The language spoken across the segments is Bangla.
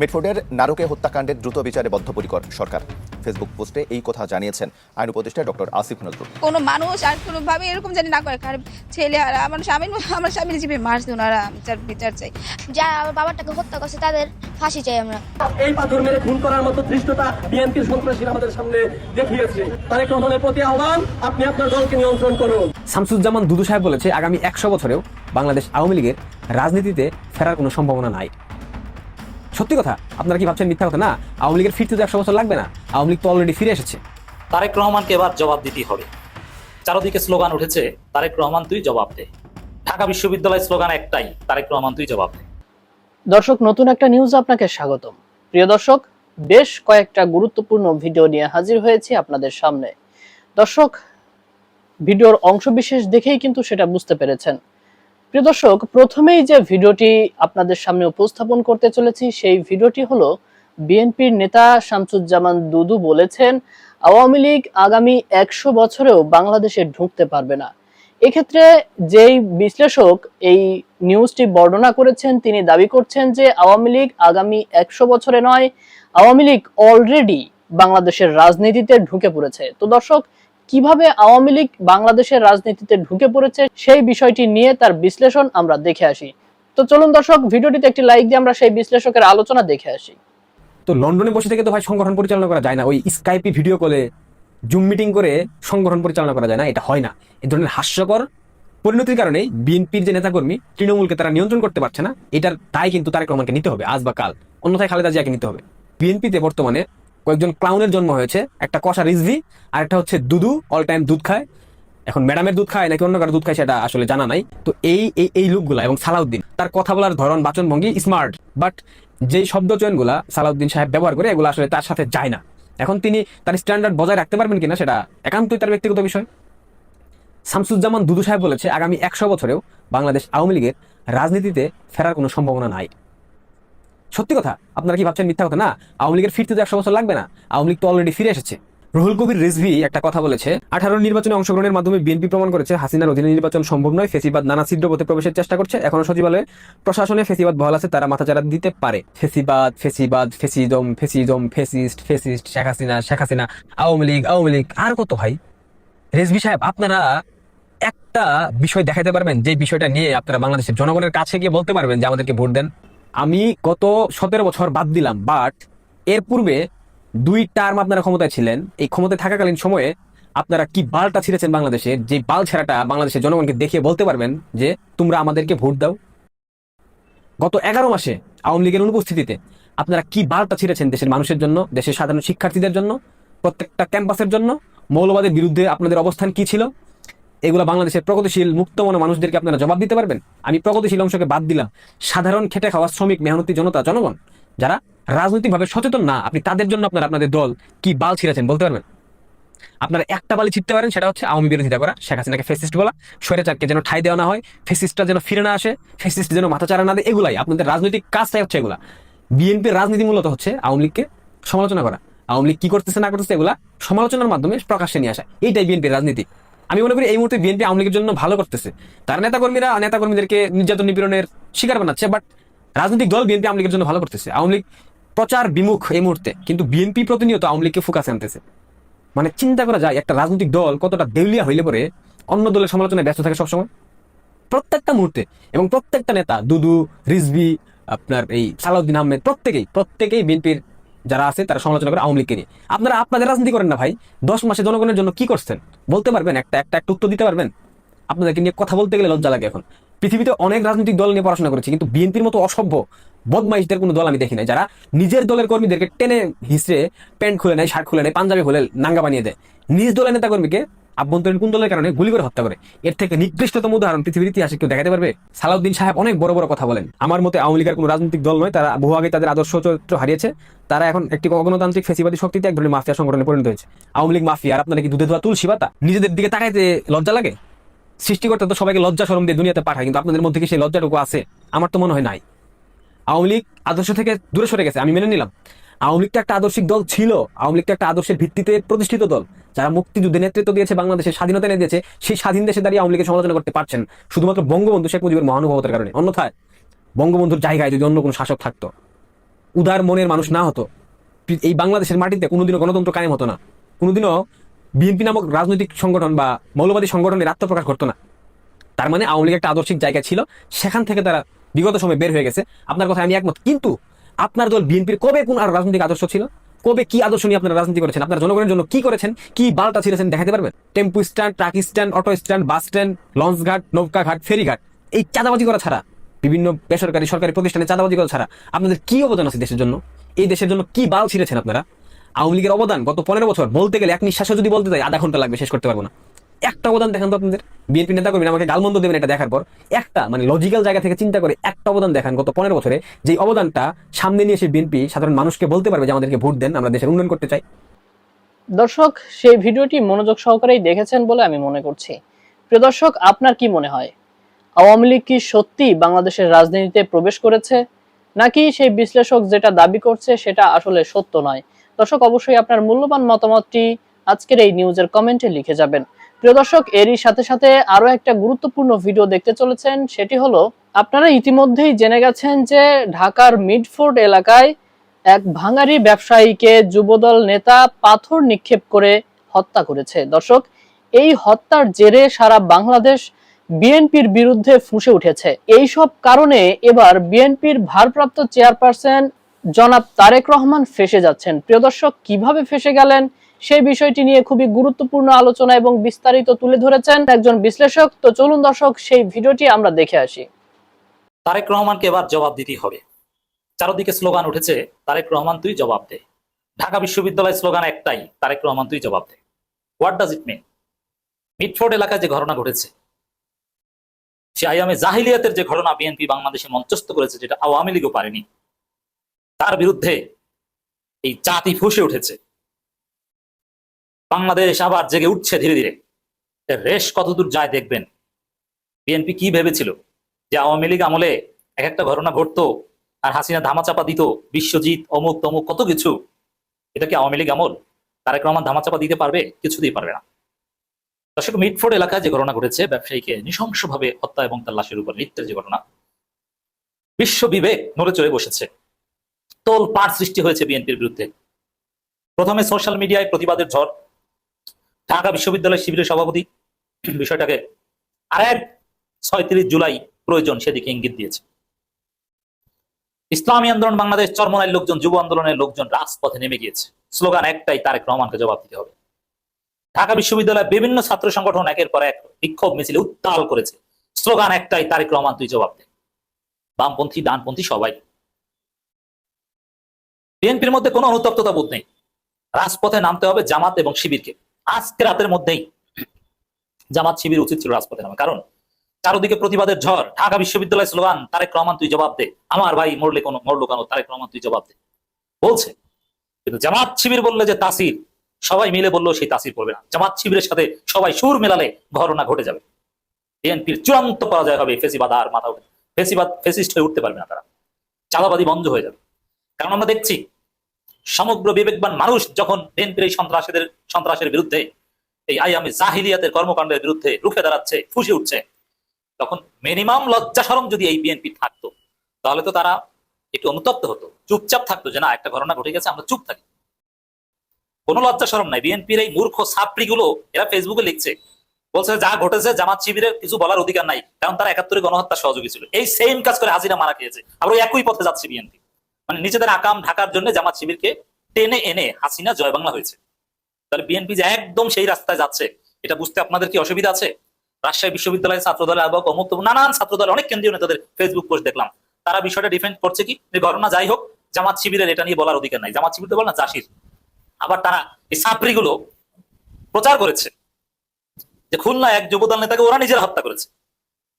মিটফোর্ডের নারকে হত্যাকাণ্ডের দ্রুত বিচারে বদ্ধপরিকর সরকার। ফেসবুক পোস্টে এই কথা জানিয়েছেন আইন উপদেষ্টা ডক্টর আসিফ নজরুল। কোনো মানুষ আর কোনোভাবে এরকম জানি না করে কারণ ছেলে আর আমার স্বামী আমার স্বামীর জীবে মারছে ওনারা বিচার বিচার চাই। যারা আমার বাবাটাকে হত্যা করছে তাদের ফাঁসি চাই আমরা। এই পাথর মেরে খুন করার মতো ধৃষ্টতা বিএনপির সন্ত্রাসীরা আমাদের সামনে দেখিয়েছে। তারেক রহমানের প্রতি আহ্বান আপনি আপনার দলকে নিয়ন্ত্রণ করুন। শামসুজ্জামান দুদু সাহেব বলেছে আগামী একশো বছরেও বাংলাদেশ আওয়ামী লীগের রাজনীতিতে ফেরার কোনো সম্ভাবনা নাই। সত্যি কথা আপনারা কি ভাবছেন মিথ্যা কথা? না আওয়ামী লীগের ফিরতে তো একশো বছর লাগবে না। আওয়ামী লীগ তো অলরেডি ফিরে এসেছে। তারেক রহমানকে এবার জবাব দিতেই হবে। চারদিকে স্লোগান উঠেছে তারেক রহমান তুই জবাব দে। ঢাকা বিশ্ববিদ্যালয়ের স্লোগান একটাই তারেক রহমান তুই জবাব দে। দর্শক নতুন একটা নিউজ আপনাকে স্বাগতম। প্রিয় দর্শক বেশ কয়েকটা গুরুত্বপূর্ণ ভিডিও নিয়ে হাজির হয়েছি আপনাদের সামনে। দর্শক ভিডিওর অংশবিশেষ দেখেই কিন্তু সেটা বুঝতে পেরেছেন। প্রিয় দর্শক, প্রথমেই যে ভিডিওটি আপনাদের সামনে উপস্থাপন করতে চলেছি, সেই ভিডিওটি হলো বিএনপির নেতা শামসুজ্জামান দুদু বলেছেন, আওয়ামী লীগ আগামী একশো বছরেও বাংলাদেশে ঢুকতে পারবে না। এক্ষেত্রে যেই বিশ্লেষক এই নিউজটি বর্ণনা করেছেন, তিনি দাবি করছেন যে আওয়ামী লীগ আগামী একশো বছরে নয়, আওয়ামী লীগ অলরেডি বাংলাদেশের রাজনীতিতে ঢুকে পড়েছে। তো দর্শক কীভাবে আওয়ামী লীগ বাংলাদেশের রাজনীতিতে ঢুকে পড়েছে সেই বিষয়টি নিয়ে তার বিশ্লেষণ আমরা দেখে আসি। তো চলুন দর্শক, ভিডিওটিতে একটি লাইক দিয়ে আমরা সেই বিশ্লেষকের আলোচনা দেখে আসি। তো লন্ডনে বসে থেকে তো ভাই সংগঠন পরিচালনা করা যায় না। ওই স্কাইপি ভিডিও কলে জুম মিটিং করে সংগঠন পরিচালনা করা যায় না। এটা হয় না। এই ধরনের হাস্যকর পরিণতির কারণে বিএনপির যে নেতাকর্মী, তৃণমূলকে তারা নিয়ন্ত্রণ করতে পারছে না। এটার দায় কিন্তু তারেক রহমানকে নিতে হবে, আজ বা কাল। অন্যথায় খালেদা জিয়াকে নিতে হবে। বিএনপিতে বর্তমানে কয়েকজন ক্লাউনের জন্ম হয়েছে। একটা কষা রিজভি, আর একটা হচ্ছে দুদু অল টাইম দুধ খায়। এখন ম্যাডামের দুধ খায় নাকি অন্য কারও দুধ খায় সেটা আসলে জানা নাই। তো এই এই এই লুকগুলা এবং সালাউদ্দিন, তার কথা বলার ধরন বাচন ভঙ্গি স্মার্ট বাট যেই শব্দ চয়নগুলা সালাউদ্দিন সাহেব ব্যবহার করে, এগুলো আসলে তার সাথে যায় না। এখন তিনি তার স্ট্যান্ডার্ড বজায় রাখতে পারবেন কিনা সেটা একান্তই তার ব্যক্তিগত বিষয়। শামসুজ্জামান দুদু সাহেব বলেছে, আগামী একশো বছরেও বাংলাদেশ আওয়ামী লীগের রাজনীতিতে ফেরার কোনো সম্ভাবনা নাই। সত্যি কথা, আপনারা কি ভাবছেন মিথ্যা কথা? না, আওয়ামী লীগের ফিরতে তো একশো বছর লাগবে না। আওয়ামী লীগ তো অলরেডি ফিরে এসেছে। রুহুল কবির রিজভি একটা কথা বলেছে, আঠারো নির্বাচনে অংশগ্রহণের মাধ্যমে বিএনপি প্রমাণ করেছে, হাসিনার অধীনে নির্বাচন সম্ভব নয়, ফেসিবাদ নানা ছিদ্র পথে প্রবেশের চেষ্টা করছে। এখনও সচিবালয়ে প্রশাসনে ফেসিবাদ বহাল আছে, তারা মাথা মাথাচাড়া দিতে পারে। ফেসিবাদ ফেসিবাদ, fascism fascism, fascist fascist, Sheikh Hasina Sheikh Hasina, Awami League Awami League, আর কত ভাই? রেজভি সাহেব, আপনারা একটা বিষয় দেখাতে পারবেন, যে বিষয়টা নিয়ে আপনারা বাংলাদেশের জনগণের কাছে গিয়ে বলতে পারবেন যে আমাদেরকে ভোট দেন। আমি গত সতেরো বছর বাদ দিলাম বাট এর পূর্বে দুই টার্ম আপনারা ক্ষমতায় ছিলেন। এই ক্ষমতায় থাকাকালীন সময়ে আপনারা কি বালটা ছিঁড়েছেন বাংলাদেশে? যে বাল ছেঁড়াটা বাংলাদেশের জনগণকে দেখিয়ে বলতে পারবেন যে তোমরা আমাদেরকে ভোট দাও। গত এগারো মাসে আওয়ামী লীগের অনুপস্থিতিতে আপনারা কি বার্তা ছিঁড়েছেন দেশের মানুষের জন্য, দেশের সাধারণ শিক্ষার্থীদের জন্য, প্রত্যেকটা ক্যাম্পাসের জন্য? মৌলবাদের বিরুদ্ধে আপনাদের অবস্থান কি ছিল? এগুলো বাংলাদেশের প্রগতিশীল, মুক্তমনা মানুষদেরকে আপনারা জবাব দিতে পারবেন? আমি প্রগতিশীল অংশকে বাদ দিলাম। সাধারণ খেটে খাওয়া শ্রমিক, মেহনতি জনতা, জনগণ, যারা রাজনৈতিকভাবে সচেতন না, আপনি তাদের জন্য আপনারা আপনাদের দল কি বাল ছিঁড়েছেন বলতে পারবেন? আপনারা একটা বালি ছিটতে পারেন, সেটা হচ্ছে আওয়ামী বিরোধিতা করা শেখ হাসিনাকে ফেসিস্ট বলা, স্বৈরাচারকে যেন ঠাই দেওয়া না হয় ফেসিস্টটা যেন ফিরে না আসে ফেসিস্ট যেন মাথা চারা না দেয়, এগুলাই আপনাদের রাজনৈতিক কাজটাই হচ্ছে এগুলা। বিএনপির রাজনীতি মূলত হচ্ছে আওয়ামী লীগকে সমালোচনা করা। আওয়ামী লীগ কি করতেছে না করতেছে এগুলা সমালোচনার মাধ্যমে প্রকাশ্যে নিয়ে আসা। এইটাই বিএনপির রাজনীতি। আমি মনে করি এই মুহূর্তে বিএনপি আওয়ামী লীগের জন্য ভালো করতেছে। তার নেতাকর্মীরা নেতাকর্মীদেরকে নির্যাতন নিপীড়নের শিকার বানাচ্ছে বাট রাজনৈতিক দল বিএনপি আওয়ামী লীগের জন্য ভালো করতেছে। আওয়ামী লীগ প্রচার বিমুখ এই মুহূর্তে, কিন্তু বিএনপি প্রতিনিয়ত আওয়ামী লীগকে ফোকাস আনতেছে। মানে চিন্তা করা যায়, একটা রাজনৈতিক দল কতটা দেউলিয়া হইলে পরে অন্য দলের সমালোচনায় ব্যস্ত থাকে সবসময়? প্রত্যেকটা মুহূর্তে, এবং প্রত্যেকটা নেতা, দুদু রিজবি আপনার এই সালাউদ্দিন আহমেদ, প্রত্যেকেই প্রত্যেকেই বিএনপির যারা আছে তারা সমালোচনা করে আওয়ামী লীগকে নিয়ে। আপনারা আপনাদের রাজনীতি করেন না ভাই। দশ মাসে জনগণের জন্য কি করছেন? বলতে পারবেন, একটা একটা একটা উত্তর দিতে পারবেন? আপনাদেরকে নিয়ে কথা বলতে গেলে লজ্জা লাগে এখন। পৃথিবীতে অনেক রাজনৈতিক দল নিয়ে পড়াশোনা করেছি, কিন্তু বিএনপির মতো অসভ্য, বদমাইশদের কোনো দল আমি দেখি নাই। যারা নিজের দলের কর্মীদেরকে টেনে হিসড়ে প্যান্ট খুলে নেয়, শার্ট খুলে নেয়, পাঞ্জাবি খুলে নাঙ্গা বানিয়ে দেয়, নিজ দলের নেতা কর্মীকে আভ্যন্তরীণ কোন দলের কারণে গুলি করে হত্যা করে। এর থেকে নিকৃষ্টতম উদাহরণ পৃথিবীর ইতিহাসে কেউ দেখাতে পারবে? সালাউদ্দিন সাহেব অনেক বড় বড় কথা বলেন। আমার মতে আওয়ামী লীগের কোনো রাজনৈতিক দল নয়, তারা বহু আগে তাদের আদর্শ চরিত্র হারিয়েছে। তারা এখন একটি গণতান্ত্রিক ফেসিবাদী শক্তিতে এক ধরনের মাফিয়া সংগঠনে পরিণত হয়েছে। আওয়ামী লীগ মাফিয়া, আর আপনারা কি দুধে ধোয়া তুলসী পাতা? নিজেদের দিকে তাকাইতে লজ্জা লাগে? সৃষ্টিকর্তা তো সবাইকে লজ্জা সরম দিয়ে দুনিয়াতে পাঠায়, কিন্তু আপনাদের মধ্যে কি সেই লজ্জাটুকু আছে? আমার তো মনে হয় নাই। আওয়ামী লীগ আদর্শ থেকে দূরে সরে গেছে, আমি মেনে নিলাম। আওয়ামী লীগটা একটা আদর্শিক দল ছিল। আওয়ামী লীগটা একটা আদর্শের ভিত্তিতে প্রতিষ্ঠিত দল। যারা মুক্তিযুদ্ধে নেতৃত্ব দিয়েছে, বাংলাদেশের স্বাধীনতা এনে দিয়েছে, সেই স্বাধীন দেশে দাঁড়িয়ে আওয়ামী লীগের সমালোচনা করতে পারছেন শুধুমাত্র বঙ্গবন্ধু শেখ মুজিবের মহানুভবতার কারণে। অন্যথায়, বঙ্গবন্ধুর জায়গায় যদি অন্য কোনো শাসক থাকতো, উদার মনের মানুষ না হতো, এই বাংলাদেশের মাটিতে কোনোদিনও গণতন্ত্র কায়েম হতো না। কোনোদিনও বিএনপি নামক রাজনৈতিক সংগঠন বা মৌলবাদী সংগঠনের আত্মপ্রকাশ করতো না। তার মানে আওয়ামী লীগ একটা আদর্শিক জায়গা ছিল। সেখান থেকে তারা বিগত সময় বের হয়ে গেছে। আপনার কথা আমি একমত। কিন্তু আপনার দল বিএনপির কবে কোন আর রাজনৈতিক আদর্শ ছিল? কবে কি আদর্শ নিয়ে আপনারা রাজনীতি করেছেন? আপনার জনগণের জন্য কি করেছেন? কি বালটা ছিলেছেন দেখাতে পারবেন? Tempo stand, truck stand, auto stand, bus stand, launch ঘাট, নৌকা ঘাট, ফেরি ঘাট, এই চাঁদাবাজি করা ছাড়া, বিভিন্ন বেসরকারি সরকারি প্রতিষ্ঠানে চাঁদাবাজি করা ছাড়া আপনাদের কি অবদান আছে দেশের জন্য? এই দেশের জন্য কি বাল ছিঁড়েছেন আপনারা? আওয়ামী লীগের অবদান গত পনেরো বছর বলতে গেলে এক নিঃশ্বাসও যদি বলতে যাই, আধা ঘণ্টা লাগবে, শেষ করতে পারব না। একটা অবদান দেখান তো আপনাদের। বিএনপি নেতা করবেন আমাকে গালমন্দ দেবেন এটা দেখার পর। একটা মানে লজিক্যাল জায়গা থেকে চিন্তা করে একটা অবদান দেখান গত পনেরো বছরে। যে অবদানটা সামনে নিয়ে এসে বিএনপি সাধারণ মানুষকে বলতে পারবে যে আমাদেরকে ভোট দেন, আমরা দেশের উন্নয়ন করতে চাই। দর্শক, সেই ভিডিওটি মনোযোগ সহকারেই দেখেছেন বলে আমি মনে করছি। প্রিয় দর্শক, আপনার কি মনে হয়? আওয়ামী লীগ কি সত্যি বাংলাদেশের রাজনীতিতে প্রবেশ করেছে? নাকি সেই বিশ্লেষক যেটা দাবি করছে সেটা আসলে সত্য নয়? দর্শক, অবশ্যই আপনার মূল্যবান মতামতটি আজকের এই নিউজের কমেন্টে লিখে যাবেন। প্রিয় দর্শক, এরই সাথে সাথে আরও একটা গুরুত্বপূর্ণ ভিডিও দেখতে চলেছেন। সেটি হলো, আপনারা ইতিমধ্যেই জেনে গেছেন যে ঢাকার মিডফোর্ড এলাকায় এক ভাঙারি ব্যবসায়ীকে যুবদল নেতা পাথর নিক্ষেপ করে হত্যা করেছে। দর্শক, এই হত্যার জেরে সারা বাংলাদেশ বিএনপির বিরুদ্ধে ফুঁসে উঠেছে। এই সব কারণে এবার বিএনপির ভারপ্রাপ্ত চেয়ারপারসন জনাব তারেক রহমান ফেসে যাচ্ছেন। প্রিয় দর্শক, কীভাবে ফেসে গেলেন সেই বিষয়টি নিয়ে খুবই গুরুত্বপূর্ণ আলোচনা এবং বিস্তারিত তুলে ধরেছেন একজন বিশ্লেষক। তো চলুন দর্শক, সেই ভিডিওটি আমরা দেখে আসি। তারেক রহমানকে এবার জবাব দিতেই হবে। চারদিকে স্লোগান উঠেছে, তারেক রহমান তুই জবাব দে। ঢাকা বিশ্ববিদ্যালয় স্লোগান একটাই, তারেক রহমান তুই জবাব দে। What does it mean Mitford এলাকায় যে ঘটনা ঘটেছে, সে আইয়ামে জাহিলিয়াতের যে ঘটনা, বিএনপি বাংলাদেশে মঞ্চস্থ করেছে, যেটা আওয়ামী লীগও পারেনি। তার বিরুদ্ধে এই জাতি ফুসে উঠেছে। বাংলাদেশ আবার জেগে উঠছে ধীরে ধীরে। রেশ কতদূর যায় দেখবেন। বিএনপি কি ভেবেছিল? যে আওয়ামী লীগ আমলে এক একটা ঘটনা ঘটতো আর হাসিনা ধামাচাপা দিত, বিশ্বজিৎ, অমুক, তমুক, কত কিছু। এটা কি আওয়ামী লীগ আমল? তারেক রহমান ধামাচাপা দিতে পারবে? কিছুতেই পারবে না। দর্শক, মিটফোর্ড এলাকায় যে ঘটনা ঘটেছে, ব্যবসায়ীকে নৃশংসভাবে হত্যা এবং তার লাশের উপর নৃত্যের যে ঘটনা বিশ্ব বিবেক নড়ে চড়ে বসেছে। তোল পাড় সৃষ্টি হয়েছে বিএনপির বিরুদ্ধে। প্রথমে সোশ্যাল মিডিয়ায় প্রতিবাদের ঝড়। ঢাকা বিশ্ববিদ্যালয় শিবিরের সভাপতি বিষয়টাকে আর এক ছয়ত্রিশ জুলাই প্রয়োজন সেদিকে ইঙ্গিত দিয়েছে। ইসলামী আন্দোলন বাংলাদেশ চরমনায়ের লোকজন, যুব আন্দোলনের লোকজন রাজপথে নেমে গিয়েছে। স্লোগান একটাই, তারেক রহমানকে জবাব দিতে হবে। ঢাকা বিশ্ববিদ্যালয়ের বিভিন্ন ছাত্র সংগঠন একের পর এক বিক্ষোভ মিছিলে উত্তাল করেছে। স্লোগান একটাই, তারেক রহমান তুই জবাব দে। বামপন্থী, ডানপন্থী সবাই। বিএনপির মধ্যে কোনো অনুতপ্ততা বোধ নেই। রাজপথে নামতে হবে জামাত এবং শিবিরকে। আজকে রাতের মধ্যেই জামাত শিবির উচিত ছিল রাজপথে নামা। কারণ চারদিকে প্রতিবাদের ঝড়, ঢাকা বিশ্ববিদ্যালয় স্লোগান, তারেক রহমান তুই জবাব দে। আমার ভাই মরলে কোনো মরলো কেন? তারেক রহমান তুই জবাব দে। বলছে। কিন্তু জামাত শিবির বললে যে তাসির, সবাই মিলে বলল সেই তাসির পড়বে না। জামাত শিবিরের সাথে সবাই সুর মেলালে ঘটনা ঘটে যাবে। বিএনপির চূড়ান্ত পরাজয় হবে ফেসিবাদ, আর মাথা উঠে ফেসিবাদ ফেসিস্ট হয়ে উঠতে পারবে না তারা। চাঁদাবাদী বন্ধ হয়ে যাবে। কারণ আমরা দেখছি সমগ্র বিবেকবান মানুষ যখন বিএনপির এই সন্ত্রাসীদের, সন্ত্রাসের বিরুদ্ধে, এই আইয়ামে জাহিলিয়াতের কর্মকাণ্ডের বিরুদ্ধে রুখে দাঁড়াচ্ছে, ফুসে উঠছে, তখন মিনিমাম লজ্জা সরম যদি এই বিএনপি থাকতো, তাহলে তো তারা একটু অনুতপ্ত হতো। চুপচাপ থাকতো যে না, একটা ঘটনা ঘটে গেছে, আমরা চুপ থাকি। কোনো লজ্জা সরম নাই। বিএনপির এই মূর্খ ছাত্রী গুলো এরা ফেসবুকে লিখছে, বলছে যা ঘটেছে জামাত শিবিরের কিছু বলার অধিকার নাই, কারণ তারা একাত্তরে গণহত্যা সহযোগী ছিল। এই সেম কাজ করে হাজিরা মারা খেয়েছে। আবার একই পথে যাচ্ছে বিএনপি। মানে নিজেদের আকাম ঢাকার জন্য জামাত শিবিরকে টেনে এনে হাসিনা জয় বাংলা হয়েছে। তাহলে বিএনপি যে একদম সেই রাস্তায় যাচ্ছে, এটা বুঝতে আপনাদের কি অসুবিধা আছে? রাজশাহী বিশ্ববিদ্যালয়ের ছাত্র দলের আহ্বায়ক অমুক তমুক নানান ছাত্র দলের অনেক কেন্দ্রীয় নেতাদের ফেসবুক পোস্ট দেখলাম। তারা বিষয়টা ডিফেন্ড করছে কি? ঘটনা যাই হোক, জামাত শিবিরের এটা নিয়ে বলার অধিকার নাই। জামাত শিবির তো বল না জাসির। আবার তারা এই সাপড়িগুলো প্রচার করেছে যে খুলনা এক যুবদল নেতাকে ওরা নিজেরা হত্যা করেছে।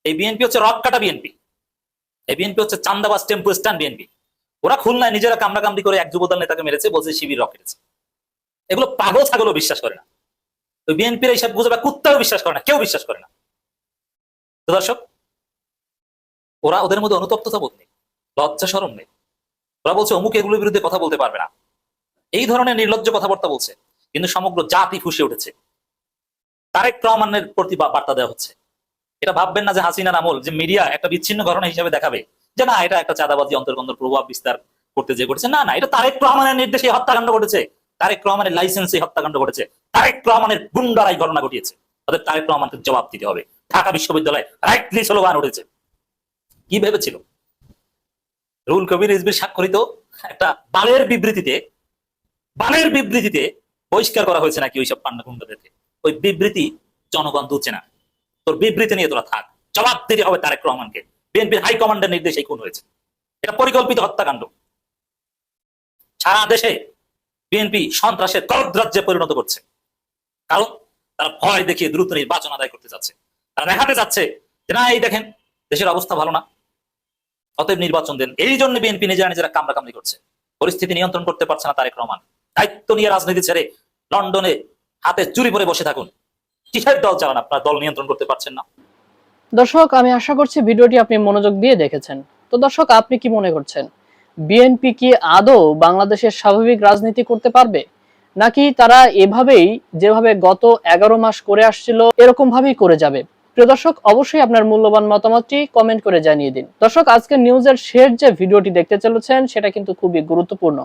এই বিএনপি হচ্ছে রক কাটা বিএনপি। এই বিএনপি হচ্ছে চান্দাবাস টেম্পো স্ট্যান্ড বিএনপি। ওরা খুলনায় নিজেরা কামড়াকামড়ি করে এক যুবদল নেতাকে মেরেছে, বলছে শিবির রকেটেছে এগুলো পাগল ছাগলও বিশ্বাস করে না। তো বিএনপির এইসব গুজবে কুত্তাও বিশ্বাস করে না, কেউ বিশ্বাস করে না। তো দর্শক, ওরা ওদের মধ্যে অনুতপ্ততা বোধ নেই, লজ্জা সরম নেই। ওরা বলছে, অমুক এগুলোর বিরুদ্ধে কথা বলতে পারবে না। এই ধরনের নির্লজ্জ কথাবার্তা বলছে, কিন্তু সমগ্র জাতি ফুসে উঠেছে। তারেক রহমানের প্রতি বার্তা দেওয়া হচ্ছে। এটা ভাববেন না যে হাসিনার আমল, যে মিডিয়া একটা বিচ্ছিন্ন ঘটনা হিসেবে দেখাবে। যে না, এটা একটা চাঁদাবাজি অন্তর্গন্ধ প্রভাব বিস্তার করতে যে করেছে না না, এটা তারেক রহমানের নির্দেশে হত্যাকাণ্ড ঘটেছে। তারেক রহমানের লাইসেন্সে হত্যাকাণ্ড ঘটেছে। তারেক রহমানের গুন্ডারাই ঘটনা ঘটিয়েছে। তাদের তারেক রহমানকে জবাব দিতে হবে। ঢাকা বিশ্ববিদ্যালয়ে রাইটলি স্লোগান উঠেছে। কি ভেবেছিল? রুল কবির রিজবির স্বাক্ষরিত একটা বালের বিবৃতিতে বালের বিবৃতিতে বহিষ্কার করা হয়েছে নাকি ওইসব পান্না গুন্ডাদেরকে? ওই বিবৃতি জনগণ দুচ্ছে না। তোর বিবৃতি নিয়ে তোরা থাক। জবাব দিতে হবে তারেক রহমানকে। বিএনপির হাইকমান্ডের নির্দেশে খুন হয়েছে। এটা পরিকল্পিত হত্যাকাণ্ড। সারা দেশে বিএনপি সন্ত্রাসের গলদ্রাজ্যে পরিণত করছে। কারণ তারা ভয় দেখিয়ে দ্রুত নির্বাচন আদায় করতে যাচ্ছে। তারা দেখাতে যাচ্ছে যে, না, এই দেখেন, দেশের অবস্থা ভালো না। অতএব নির্বাচন দেন। এই জন্য বিএনপি নিজেরা নিজেরা কামড়াকামড়ি করছে। পরিস্থিতি নিয়ন্ত্রণ করতে পারছে না তারেক রহমান। দায়িত্ব নিয়ে রাজনীতি ছেড়ে লন্ডনে হাতে চুরি পরে বসে থাকুন। কিসের দল চালান আপনার? দল নিয়ন্ত্রণ করতে পারছেন না। দর্শক, আমি আশা করছি ভিডিওটি আপনি মনোযোগ দিয়ে দেখেছেন। তো দর্শক, আপনি কি মনে করছেন? বিএনপি কি আদৌ বাংলাদেশের স্বাভাবিক রাজনীতি করতে পারবে? নাকি তারা এভাবেই, যেভাবে গত এগারো মাস করে আসছিল এরকম ভাবেই করে যাবে? প্রিয় দর্শক, অবশ্যই আপনার মূল্যবান মতামতটি কমেন্ট করে জানিয়ে দিন। দর্শক, আজকের নিউজের শেষ যে ভিডিওটি দেখতে চলেছেন, সেটা কিন্তু খুবই গুরুত্বপূর্ণ।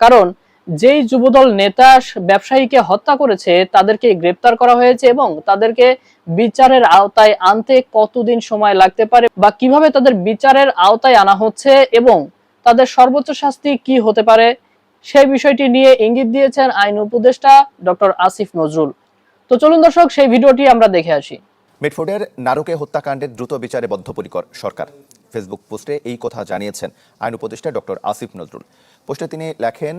কারণ যেই যুবদল নেতা ব্যবসায়ীকে হত্যা করেছে, তাদেরকে গ্রেপ্তার করা হয়েছে এবং তাদেরকে বিচারের আওতায় আনতে কতদিন সময় লাগতে পারে বা কীভাবে তাদের বিচারের আওতায় আনা হচ্ছে এবং তাদের সর্বোচ্চ শাস্তি কি হতে পারে, সেই বিষয়টি নিয়ে ইঙ্গিত দিয়েছেন আইন উপদেষ্টা ডক্টর আসিফ নজরুল। তো চলুন দর্শক, সেই ভিডিওটি আমরা দেখে আসি। মিটফোর্ডের নারকে হত্যাকাণ্ডের দ্রুত বিচারে বদ্ধপরিকর সরকার। ফেসবুক পোস্টে এই কথা জানিয়েছেন আইন উপদেষ্টা ডক্টর আসিফ নজরুল। পোস্টে তিনি লেখেন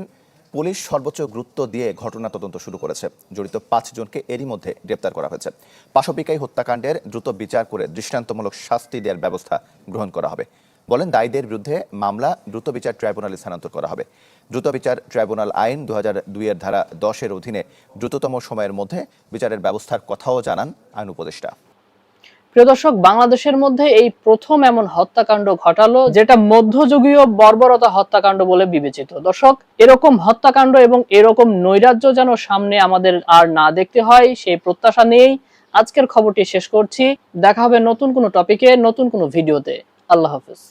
পুলিশ সর্বোচ্চ গুরুত্ব দিয়ে ঘটনা তদন্ত শুরু করেছে। জড়িত পাঁচজনকে এরই মধ্যে গ্রেপ্তার করা হয়েছে। পাশবিকাই হত্যাকাণ্ডের দ্রুত বিচার করে দৃষ্টান্তমূলক শাস্তি দেওয়ার ব্যবস্থা গ্রহণ করা হবে। বলেন, দায়ীদের বিরুদ্ধে মামলা দ্রুত বিচার ট্রাইব্যুনালে স্থানান্তর করা হবে। দ্রুত বিচার ট্রাইব্যুনাল আইন দু দুইয়ের ধারা দশের অধীনে দ্রুততম সময়ের মধ্যে বিচারের ব্যবস্থার কথাও জানান আইন উপদেষ্টা। প্রিয় দর্শক, বাংলাদেশের মধ্যে এই প্রথম এমন হত্যাকাণ্ড ঘটালো যেটা মধ্যযুগীয় বর্বরতা হত্যাকাণ্ড বলে বিবেচিত। দর্শক, এরকম হত্যাকাণ্ড এবং এরকম নৈরাজ্য যেন সামনে আমাদের আর না দেখতে হয়, সেই প্রত্যাশা নিয়েই আজকের খবরটি শেষ করছি। দেখা হবে নতুন কোনো টপিকে, নতুন কোনো ভিডিওতে। আল্লাহ হাফিজ।